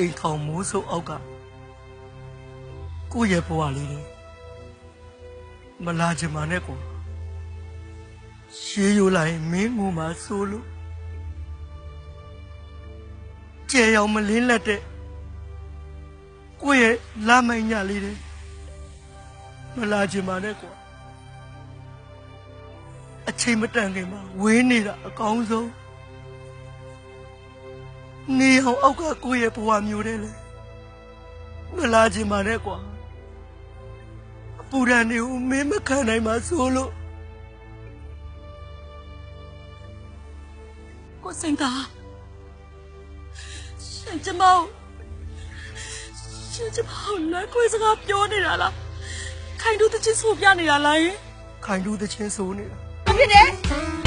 အိမ်ထောင်မိုးစုပ်အောက်ကကိုယ့်ရဲ့ဘဝလေးတွေမလာချင်ပါနဲ့ကွာရှေးယူလိုက်မင်းငူမှာဆိုလို့ကြဲရောင်မလင်းလက်တဲ့ကိုယ့်ရဲ့လာမိုင်ညလေးတွေမလာချင်ပါနဲ့ကွာအချိန်မတန်ခင်မှာဝေးနေတာအကောင်းဆုံး နေအောင်အောက်ကကိုယ့်ရဲ့ဘဝမျိုးတဲ့လေမလာချင်ပါနဲ့ကွာအပူရန်တွေကိုမင်းမခံနိုင်ပါဆိုလို့ကိုစင်သာရှင်ကျမောင်ရှင်ကျမောင်လက်ခွေစကားပြောနေတာလားခိုင်တို့တချင်းဆိုပြနေတာလားယင်ခိုင်တူးသချင်းဆိုနေတာဘာဖြစ်လဲ Gala bokeh, gala